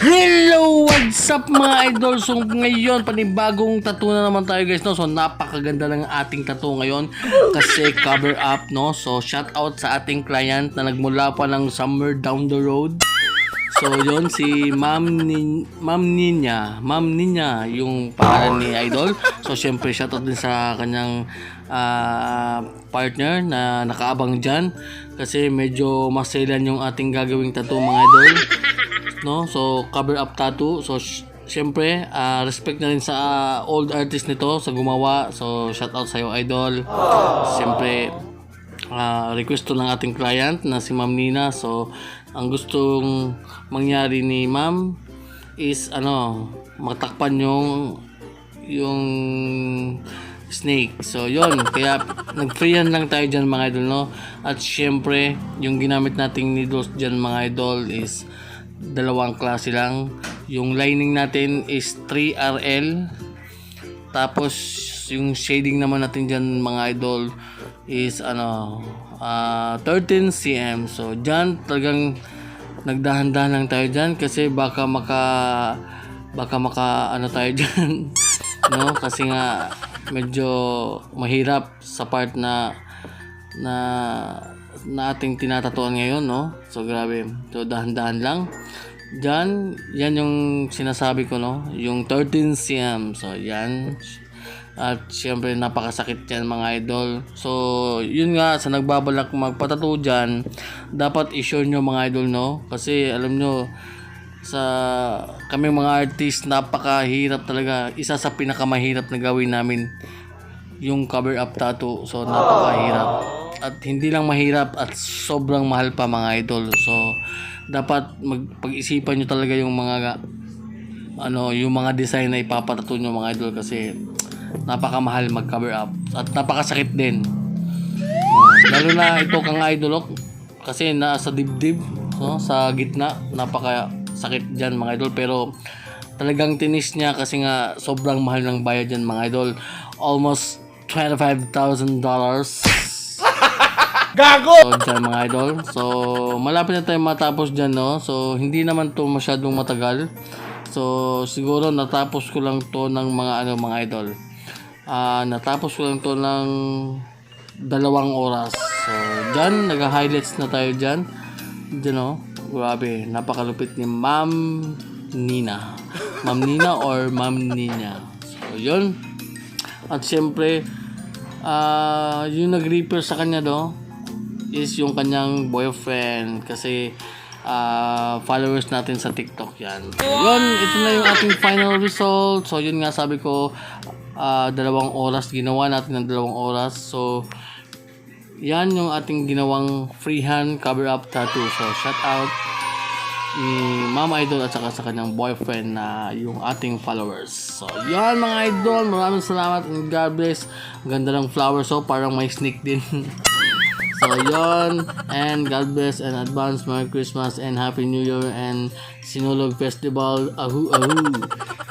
Hello! What's up mga idol? So ngayon, panibagong tattoo na naman tayo guys, no? So napakaganda ng ating tattoo ngayon kasi cover up, no? So shout out sa ating client na nagmula pa ng summer down the road. So yon si Ma'am Nin Ma'am Ninya, Ma'am Ninya yung pangalan ni Idol. So syempre shout out din sa kanyang ah, partner na nakaabang diyan kasi medyo maselan yung ating gagawing tattoo mga idol no? So, cover up tattoo. So, syempre, ah, respect na rin sa ah, old artist nito sa gumawa. So, shout out sa iyo, idol. Syempre, ah, request to ng ating client na si Ma'am Nina. So, ang gustong mangyari ni Ma'am is ano, matakpan yung yung snake. So, yon Kaya, nag-freehan lang tayo dyan, mga idol, no? At, syempre, yung ginamit nating needles dyan, mga idol, is dalawang klase lang. Yung lining natin is 3RL. Tapos, yung shading naman natin dyan, mga idol, is, ano, ah 13 cm. So, dyan, talagang, nagdahan-dahan lang tayo dyan kasi baka maka baka maka ano tayo dyan no kasi nga medyo mahirap sa part na na na ating tinatatuan ngayon no so grabe so dahan-dahan lang Diyan, yan yung sinasabi ko no, yung 13 cm. So yan. At syempre napakasakit yan mga idol. So yun nga sa nagbabalak magpatato dyan, dapat i-sure nyo mga idol no. Kasi alam nyo sa kami mga artist napakahirap talaga. Isa sa pinakamahirap na gawin namin yung cover up tattoo. So napakahirap. At hindi lang mahirap at sobrang mahal pa mga idol. So dapat magpag-isipan nyo talaga yung mga ano, yung mga design na ipapatato nyo mga idol kasi napakamahal mag-cover up. At napakasakit din. Oh, lalo na ito kang idol oh, kasi nasa dibdib no, sa gitna napaka sakit diyan mga idol. Pero talagang tinis niya kasi nga sobrang mahal ng bayad diyan mga idol. Almost $25,000 Gago! So, mga idol. So, malapit na tayo matapos dyan, no? So, hindi naman to masyadong matagal. So, siguro natapos ko lang to ng mga ano, mga idol. Ah, natapos ko lang to ng dalawang oras. So, dyan, nag-highlights na tayo dyan. Dyan, no? Grabe, napakalupit ni Ma'am Nina. Ma'am Nina or Ma'am Nina. So, yun. At syempre, ah yung nag-repair sa kanya do is yung kanyang boyfriend kasi ah, followers natin sa TikTok yan. Yun, ito na yung ating final result. So yun nga sabi ko ah, dalawang oras ginawa natin ng dalawang oras. So yan yung ating ginawang freehand cover up tattoo. So shout out ni Mama Idol at saka sa kanyang boyfriend na yung ating followers. So, yan mga idol. Maraming salamat and God bless. Ganda ng flowers. So, parang may snake din. so, yon And God bless and advance Merry Christmas and Happy New Year and Sinulog Festival. Ahu, ahu.